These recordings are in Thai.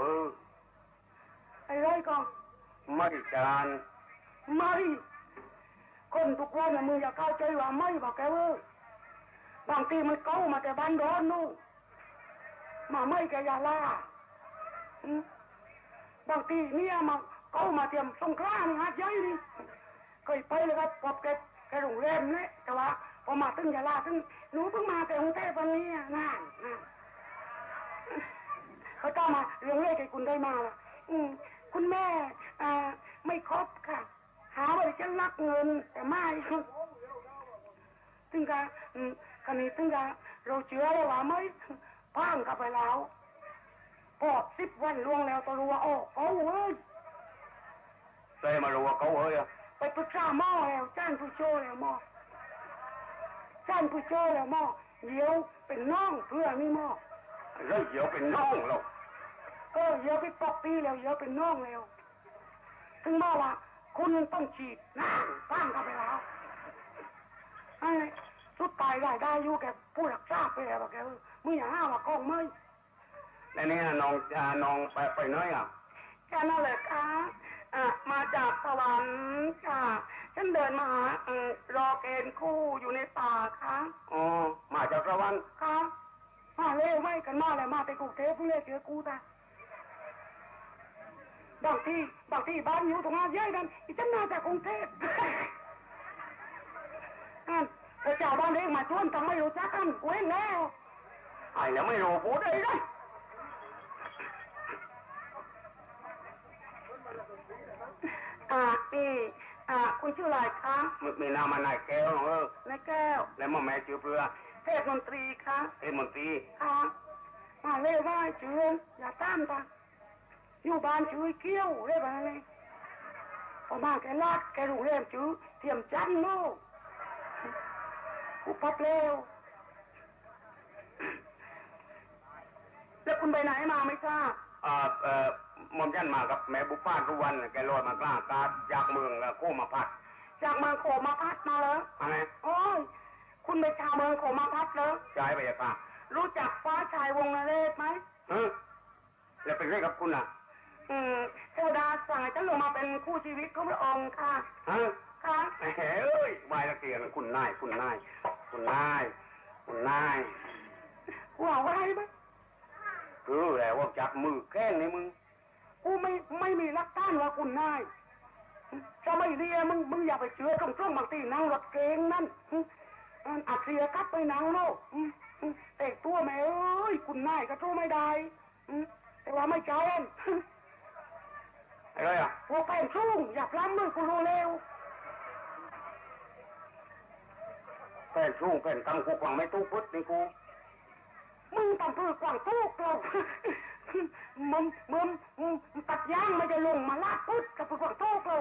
มาแต่ไหนวะเอไอไรก่อนไม่จานไม่คนทุกวันน่ะมึงอย่าเข้าใจว่าไม่บอกแกเว้ยบางทีมันเก้ามาแต่บ้านร้อนนู่นมาไม่แกอย่าล่าบางทีเนี่ยมาเก้ามาเตรียมสงครามหาดใหญ่นี่เคยไปเลยครับพบแกแกโรงแรมเนี่ยแต่ว่าพอมาถึงยาลาถึงหนูเพิ่งมาแต่กรุงเทพวันนี้อะนั่นนั่น เขาต้องมาเรื่องเลขให้คุณได้มาล่ะ อืม คุณแม่อ่าไม่ครบค่ะ หาว่าฉันรักเงิน แต่ไม่ถึงกะอืมคันนี้ถึงกะเราเชื่อแล้วว่าไม่พังกลับไปแล้วพอสิบวันล่วงแล้วตัวรู้ว่าโอ้เขาเว้ยใส่มารู้ว่าเขาเฮ้ยอะไปปรึกษาหมอแล้วจ้านผู้โชว์แล้วหมอจ้านผู้โชว์แล้วหมอเดี๋ยวเป็นน้องเพื่อนี่หมอเรื่องเหี่ยวเป็นน้องเรา เออเดี๋ยวไปปอกปีแล้วเดี๋ยวเป็นน้องแล้วถึงหมอว่า คุณต้องฉีดน้ำฟังกันไปแล้วไอ้สุดตายได้ได้อยู่แกผู้รักษาไปแล้วบอกแกเออมึงอย่าห้าว่ากล้องไม่แล้วนี่น้องอ่าน้องไปไปไหนอะแค่นั้นแหละค่ะอะมาจากสวรรค์ค่ะ ฉันเดินมาหาเอ่อรอเกณฑ์คู่อยู่ในป่าค่ะอ๋อมาจากสวรรค์ค่ะมาเร็วไม่กันมาเลยมาแต่กรุงเทพเพื่อเจอกูตา บางที่บางที่บ้านอยู่ตรงนั้นเยอะนั่นอีฉันมาจากกรุงเทพนั่นพระเจ้าบ้านเองมาชวนทำไม่รู้จักกันเว้นแล้วไอ้แล้วไม่รู้พูดได้เลยอ่านี่อ่าคุณชื่ออะไรคะมึงมีนามมันนายแก้วเหรอเออนายแก้ว แล้วมาแม่ชื่อเพื่อเทพมนตรีคะเอ็มนตรีค่ะมาเล่ว่าเชื่ออย่าตามตา อยู่บ้านชื่อเกี้ยวเรียกว่าอะไรพอมาแกลากแกรู้เรียมชื่อเทียมจันโน่กูพับเร็วแล้วคุณไปไหนมาไม่ทราบอ่าเอ่อหมอมยันมากับแม่บุป้าทุกวัน แกลอยมากล้ากาจากเมืองแล้วกู้มาพัดจากเมืองโขมาพัดมาแล้วอะไรโอ้ยคุณไปชาวเมืองโขมาพัดแล้วใจไปยังไงรู้จักฟ้าชายวงนเรศไหมฮะแล้วเป็นเรื่องกับคุณอะ อืมเทวดาสั่งให้ฉันลงมาเป็นคู่ชีวิตของพระองค์ค่ะ ฮะค่ะ แหมเอ้ยวายละเกียงคุณนายคุณนายคุณนายคุณนายกูเอาอะไรไหมคือแล้วว่าจับมือแข้งในมึง กูไม่ไม่มีรักต้านว่าคุณนายจะไม่เรียมึงมึงอย่าไปเชื่อตรงช่วงบางทีนั่งรถเก๋งนั่นอืมอัดเสียกัดไปนั่งโน่อืมอืมแต่ตัวแม่เอ้ยคุณนายก็โทษไม่ได้อืมแต่ว่าไม่ใจเอ็น อะไรอะหัวแป้งชุ่งอย่าพล้ำมือกูรู้เร็วแป้นชุ่งแป้นตำกูกวังไม่ตู้พุทธนี่กูมึงต้องเพื่อกวางทุกเรามึงมึงมึงตัดยางไม่ได้ลงมาลากพุดกับเพื่อกวางทุกเรา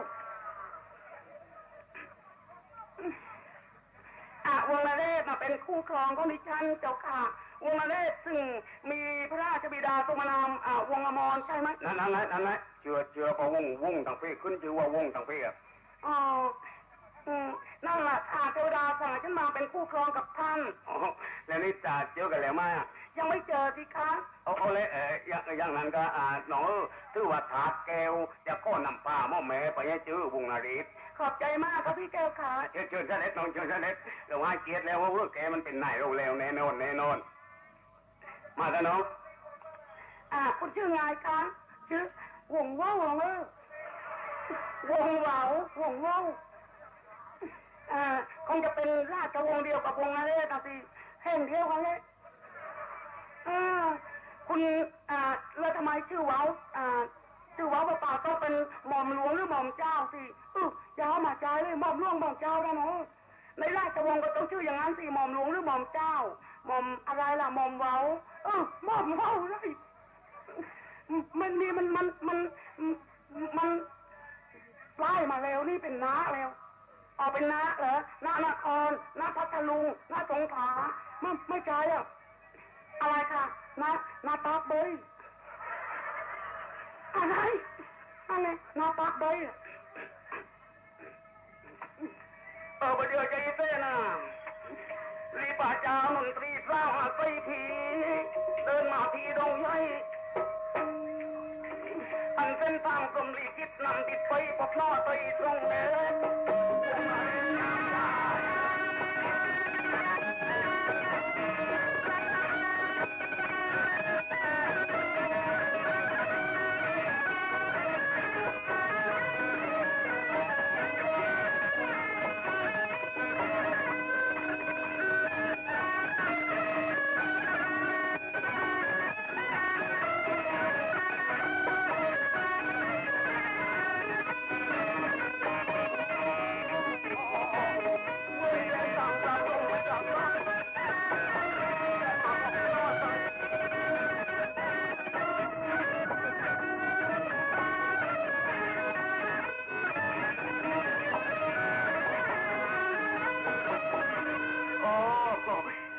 อะวงละเรศมาเป็นคู่ครองของดิฉันเจ้าค่ะวงละเรศซึ่งมีพระรา ชบิดาทรงมานามอ่าวงอมรใช่ไหมนั่นนั่นนั่นนั่นนั่นเชื่อเชื่อพอวงวงต่างพี่ขึ้นชื่อว่าวงต่างพี่อะอ๋ออืมนั่นแหละค่ะเทวดาสั่งให้ฉันมาเป็นคู่ครองกับท่านอ๋อแล้วนี่จ่าเจอกันแล้วไหมอะยังไม่เจอสิคะเอาเอาเลยเอออย่างอย่างนั้นก็อ่าน้องเออถือว่าถาดแก้วจะก้อนน้ำปลาหม้อแม่ไปให้ชื่อวงนารีตขอบใจมากครับพี่แก้วขาเชิญเชิญเสด็จน้องเชิญเสด็จเราให้เกียรติแล้วว่าเรื่องแกมันเป็นนายเราแล้วแน่นอนแน่นอน มากันน้อง อ่าคุณชื่อไงคะชื่อวงว่าวเออวงเหวาวงว่าวอ่าคงจะเป็นราชวงศ์เดียวกับวงนเรศนะสิแห่งเดียวกันเลยอ่าคุณอ่าแล้วทำไมชื่อเว้าอ่าชื่อเว้าเปล่าๆต้องเป็นหม่อมหลวงหรือหม่อมเจ้าสิเอออยาวมาใจเลยหม่อมหลวงหม่อมเจ้านะเนาะในราชวงศ์ก็ต้องชื่ออย่างนั้นสิหม่อมหลวงหรือหม่อมเจ้าหม่อมอะไรล่ะหม่อมเว้าเออหม่อมเว้าเลย มันมีมันมันมันมันไล่มาแล้วนี่เป็นน้าแล้วออกเป็นน้าเหรอน้านครน้าพัทลุงน้าสงขลาไม่ไม่ใช่อะอะไรค่ะน้าน้าตาเบยอะไงหน้าปากใบอะเออประเดี๋ยวใจเต้นนะรีบป่าจามนตรี อันเส้นทางกลมลี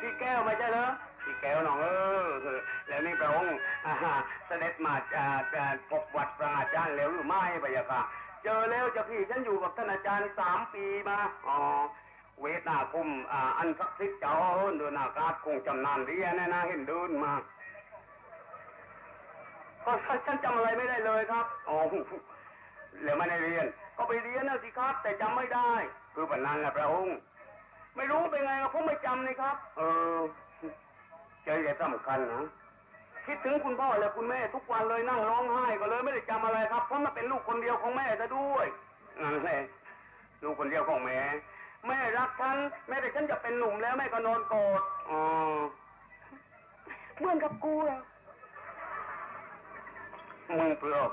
พี่แก้วไม่ใช่เหรอพี่แก้วน้องเออแล้วนี่พระองค์เสด็จมาอ่าอ่าพบวัดพระอาจารย์แล้วหรือไม่พะยะค่ะ เจอแล้วจะพี่ฉันอยู่กับท่านอาจารย์สามปีมาอ๋อเวทนาคุมอ,อันศักดิ์สิทธิ์เจ้าเดินอากาศคงจำนานเรียนแน่นะเห็นเดินมาก็ฉันจำอะไรไม่ได้เลยครับอ๋อแล้วไม่ได้เรียน ก็ไปเรียนนะสิครับ แต่จำไม่ได้ คือปันนั้นแหละพระองค์ ไม่รู้เป็นไงครับผมไม่จำเลยครับ เออใจจะสำคัญนะคิดถึงคุณพ่อและคุณแม่ทุกวันเลยนั่งร้องไห้ก็เลยไม่ได้จำอะไรครับเพราะมันเป็นลูกคนเดียวของแม่ซะด้วยนั่นแหละลูกคนเดียวของแม่แม่รักฉันแม้แต่ฉันจะเป็นหนุ่มแล้วแม่ก็นอนกอดอ๋อเหมือนกับกูเลยมึงเปลือก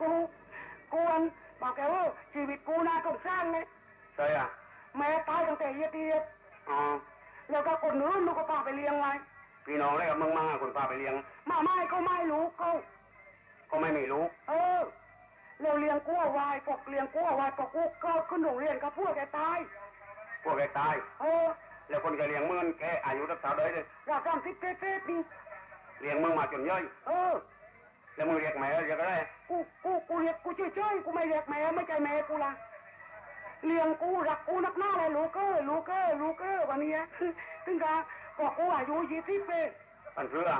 กูกูอันบอกแกว่าชีวิตกูน่าสงสารเลยใช่อะ แม่ตายตั้งแต่เยียดเยียดอ๋อแล้วก็คนนู้นลูกก็พาไปเลี้ยงไว้พี่น้องได้กับมึงมาคุณพาไปเลี้ยง มาไม่ก็ไม่รู้ก็ก็ไม่มีลูกเออเราเลี้ยงกู้เอาไว้ปกเลี้ยงกู้เอาไว้ปกกูก็ขึ้นโรงเรียนกับพวกแกตายพวกแกตายเออแล้วคนแกเลี้ยงมึงแกอายุรักษาได้เลยเราทำสิบเศษๆนี่เลี้ยงมึงมาจนย่อยเออแล้วมึงเรียกแม่เรียกอะไรกูกูกูเรียกกูเฉยๆกูไม่เรียกแม่ไม่ใช่แม่กูละ เลี้ยงกูรักกูนักหน้าเลยลูกเอ้ยลูกเอ้ยลูกเอ้ยวันนี้ถึงกะบอกกูอายุยี่สิบเองปันเพื่อ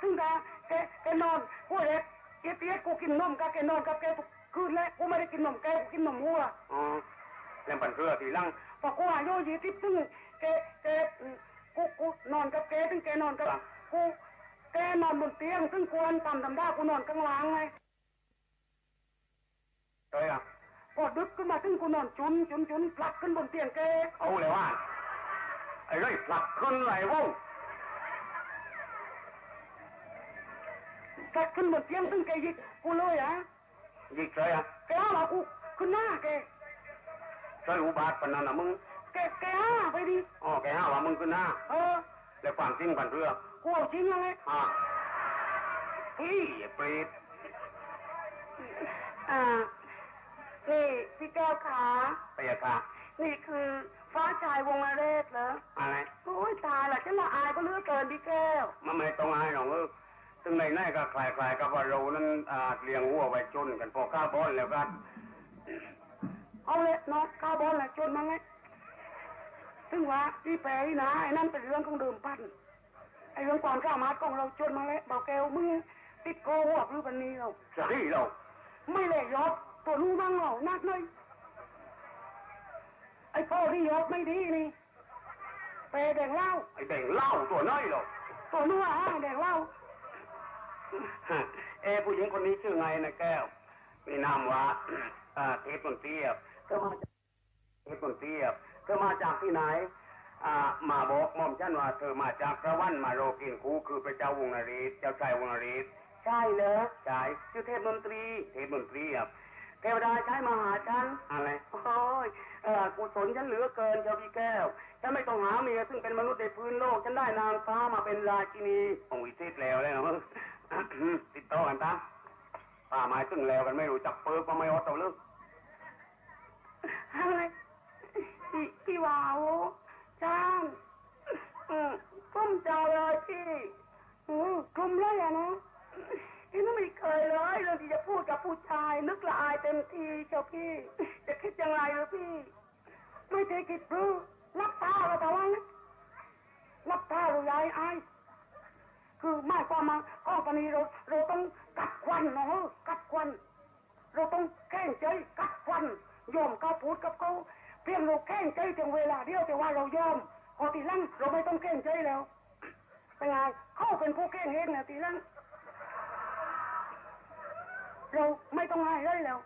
ถึงกะแกแกนอนกูเล็กเจี๊ยบเจี๊ยบกูกินนมกับแกนอนกับแกทุกคืนแล้วกูไม่ได้กินนมแกกูกินนมวัวอ๋อแล้วปันเพื่อทีหลังพอกูอายุยี่สิบถึงแกแกกูกูนอนกับแกถึงแกนอนกับกูแกนอนบนเตียงซึ่งควรต่ำทำได้กูนอนข้างล่างไงใช่อะ พอดึกขึ้นมาถึงกูนอนจุนจุนจุนผลักขึ้นบนเตียงแกเอาเลยว่าไอ้ไรผลักขึ้นไหลวงผลักขึ้นบนเตียงซึ่งแกหยิกกูเลยอะยิกใช่อะแกเอามากูขึ้นหน้าแกใช่อุบาทปนนั้นนะมึงแกแกห้าไปดิอ๋อแกห้าว่ามึงขึ้นหน้าเออแล้วความจริงปันเพื่อกูเอาจริงยังไงอ่าเฮ้ยไอ้เปรตอ่า นี่พี่แก้วขาไปยะค่ะนี่คือฟ้าชายวงละเรศเหรออะไรโอ้ยตายละฉันละอายก็เหลือกเกินพี่แก้ว มันไม่ต้องอายหรอกเออซึ่งในนั้นก็คล้ายๆกับว่าเรานั้นอ่าเลี้ยงวัวไว้จนกันพอข้าวบอลแล้วก็เอาเลยนอนข้าวบอลเลยจนมาไงซึ่งว่าที่แปลนี่นะไอ้นั่นเป็นเรื่องของเดิมพันไอ้เรื่องความสามารถของเราจนมาแล้วบอกแกวมึงติดโกหกหรือปันนี้เราใช่เราไม่เลยย กตัวนู้นมั่งเรานักเลยไอ้พ่อที่ยกไม่ดีนี่แปลแดงเหล้าไอ้แบ่งเหล้าตัวน้อยหรอกตัวนู้นอะแดงเหล้าเอ้ผู้หญิงคนนี้ชื่อไงนะแก้ว มีนามว่าอ่าเทพมนเทียบเธอมาจากเทพมนเทียบเธอมาจากที่ไหนอ่ามาบอกหม่อมฉันว่าเธอมาจากพระวันมาโรกินคูคือพระเจ้าวงนรีเจ้าชายวงนรีใช่เหรอใช่ชื่อเทพมนตรี เทพมนตรีครับ เทวดาใช้มาหาฉันอะไรโอ้ยเออกุศลฉันเหลือเกินเจ้าพี่แก้วฉันไม่ต้องหาเมียซึ่งเป็นมนุษย์ในพื้นโลกฉันได้นางฟ้ามาเป็นราชินีโอ้ยเทศแล้วเลยนะติดต่อกันตามป่าไม้ซึ่งแล้วกันไม่รู้จักเปิกก็ไม่อดเอาเลิกอะไรพี่พี่วาวจ้างอืมก้มจังเลยพี่อืมกลุ่มเลยอะนะ พี่ไม่เคยเลยเรื่องที่จะพูดกับผู้ชายนึกละอายเต็มทีเจ้าพี่ จะคิดยังไงหรือพี่ ไม่ได้คิดหรือรับตาเราแต่ว่านะรับตาเรายายอายคือหมายความมาข้อตอนนี้เราเราต้องกัดควันเนาะกัดควัน เราต้องแข่งใจกัดควันยอมเขาพูดกับเขาเพียงเราแข่งใจถึงเวลาเดียวแต่ว่าเรายอมพอทีหลังเราไม่ต้องแข่งใจแล้วเป็นไงเขาเป็นผู้แข่งเองนะทีหลัง เราไม่ต้องให้เลยแล้ว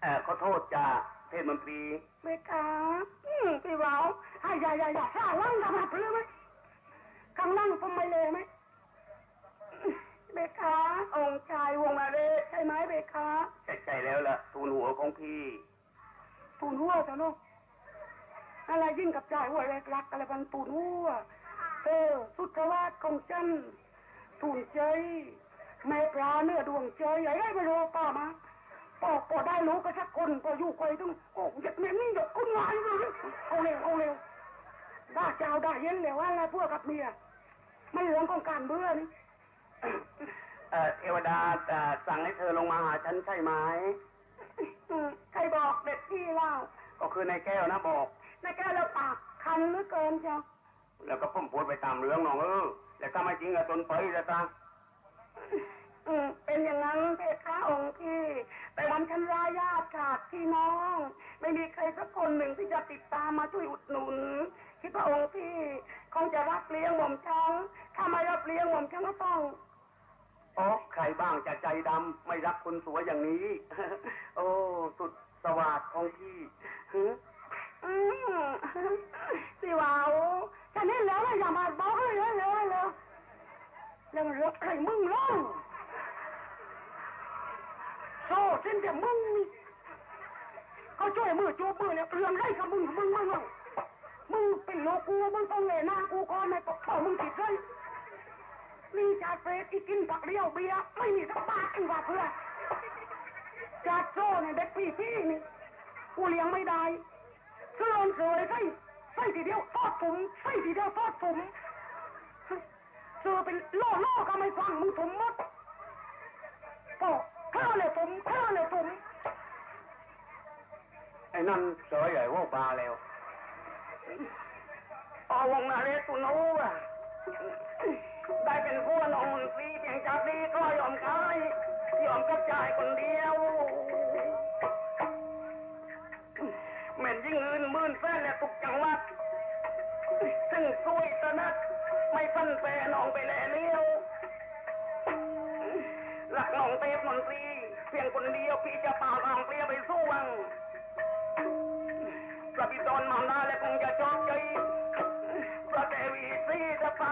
เออขอโทษจ้าเทศมนตรีเบกาอืมพี่บ่าวให้อย่าอย่าอย่าข้าล่างทำมาเพื่อไหมข้างล่างทำไมเลยไหมเบกาองค์ชายวงมาเลยใช่ไหมเบกาใช่ใจแล้วล่ะทูลหัวของพี่ตูนหัวจ้ะลูกอะไรยิ่งกับจ่ายหัวเล็กรักอะไรบันตูนหัวเออสุดวาดของฉัน ตูนใจแม่ปลาเนื้อดวงใจไอ้ได้ไม่รู้ป้ามาปอกปอได้รู้ก็สักคนพออยู่ไกลต้องโอ้ยแม่นี่หยกคุณงานเลยเอาเร็วเอาเร็วได้เจ้าได้เย็นเลยว่าอะไรพวกกับเมียไม่เรื่องของการเบื่อนี่เออเทวดาเอ่อสั่งให้เธอลงมาหาฉันใช่ไหมอืมใครบอกเด็กพี่เล่าก็คือนายแก้วนะบอกในแกเราปากคันเหลือเกินเจ้าแล้วก็พุ่มพูดไปตามเรื่องน้องเออ แล้วถ้าไม่จริงอะตนไปแล้วจ้าอืมเป็นอย่างนั้นเพคะองค์พี่แต่วันฉันรายญาติขาดพี่น้อง ไม่มีใครสักคนหนึ่งที่จะติดตามมาช่วยอุดหนุนคิดว่าองค์พี่คงจะรับเลี้ยงหม่อมช้างถ้าไม่รับเลี้ยงหม่อมช้างก็ต้องโอ้ใครบ้างจะใจดำไม่รักคนสวยอย่างนี้ โอ้ สุดสวัสดของพี่ฮึอืม สิวาวฉันเห็นแล้วนะอย่ามาบอกเลยเลยเลยยเรื่องเรื่อใครมึงล่าโซ่เส้นแต่มึงนี่เขาช่วยมือจูบมือเนี่ยเรื่องไรกับมึงมึงมึงมึงมึงเป็นโลกูมึงต้องเลยหน้ากูก่อนในตกต่อมึงติดเลยนี่จาเฟสที่กินผักเลี้ยวเบียร์ไม่มีสักบาทอีกว่าเพื่อนจาโซ่เนี่ยเด็กพี่พี่นี่กูเลี้ยงไม่ได้ เสื่อมเสยใส่ใส่ทีเดียวทอดผมใส่ทีเดียวทอดผมเสือเป็นล่อล่อก็ไม่ฟังมึงผมหมดปอกข้าวเลยผมข้าวเลยผมไอ้นั่นเสยใหญ่ว่าบาแล้วเอาวงมาเลยตุนโอ้อะได้เป็นผู้นองฟรีเพียงจากดีก็ยอมขายยอมกระจายคนเดียว เหม็นยิ่งอื่นมื่นแฟนและตุกจังหวัด ซึ่งซวยตะนัก ไม่ฟันแฟนองไปแลเลี้ยวหลักนองเทพมนตรีเพียงคนเดียวพี่จะป่าทางเปลี่ยไปสู้วังพระบิดรมาหน้าและคงจะชอบใจพระเทวีสีจะไป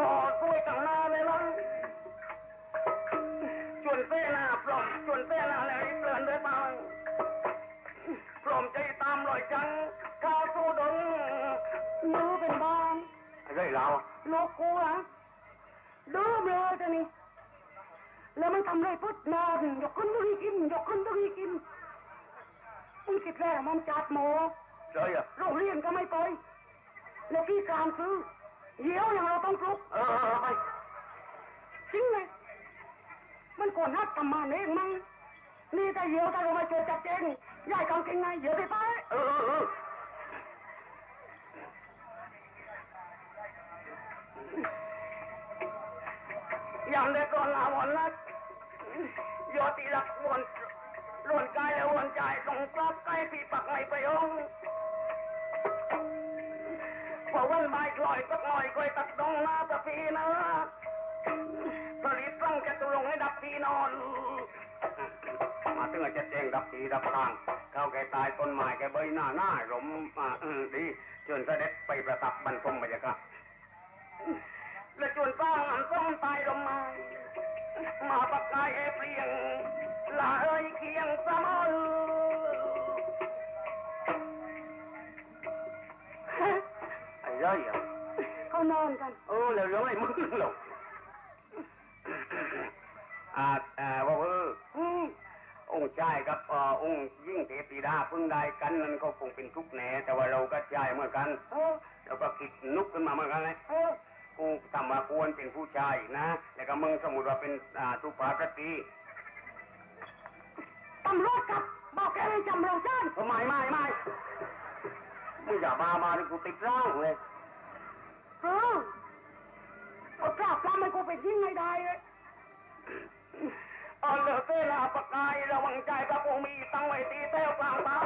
ต่อสู้ต่างน้าเลยมั้ง มใจตามรอยจังข้าสู้ดงมือเป็นบ้านไอ้เรื่อยเราโลกกูอะดื้อเลยจะนี่แล้วมันทำไรพุทนอนยกขึ้นต้องให้กินยกขึ้นต้องให้กินมึงคิดแล้วมันจัดหมอเสยอะโรงเรียนก็ไม่ไปแล้วพี่การซื้อเยี่ยวอย่างเราต้องปลุกเออเออไปจริงเลยมันควรนัดทำมาเองมั้ง นี่แต่เยี่ยวถ้าเราม่เจอจัดเจนยายกางเกงในเยี่ยวไปไปเออเอออย่างเด็กก่อนลาวันนัดยอตีรักวนรวนกายและวนใจส่งกลับใกล้พี่ปักไม่ไปองพอวันบายคลอยสักหน่อยคอยตัดดงมาประพีนะผลิตต้องจะตุลงให้ดับที่นอน มาถึงอาจจะแจ้งดับทีดับทาง เข้าแกตายต้นไม้แกใบหน้าหน้าหลมอ่าอืมดีเชิญเสด็จไปประทับบรรทมบรรยากาศและจวนสร้างอันต้องตายลงมามาปักกายเอเปลียงลาเอ้ยเคียงสมอลไอ้เรื่อยอะเขานอนกันเออแล้วเรื่องอะไรมึงหรอกอ่าอ่าว่าเอออืม องค์ชายกับเอ่อองค์ยิ่งเทพธิดาเพิ่งได้กันนั่นก็คงเป็นทุกข์แน่แต่ว่าเราก็ชายเหมือนกันเออเราก็คิดนุกขึ้นมาเหมือนกันเลยเออกูทำมาควรเป็นผู้ชายนะแล้วก็มึงสมมติว่าเป็นอ่าสุภาพสตรีตำรวจกับบอกแกให้จำเราจ้านเออไม่ไม่ไม่มึงอย่ามามาดิกูติดร่างเลยเออเอากราบทำให้กูไปทิ้งไม่ได้เลย เอาเหลือเวลาปกายระวังใจกับกูมีตั้งไว้ตีแต้วางตา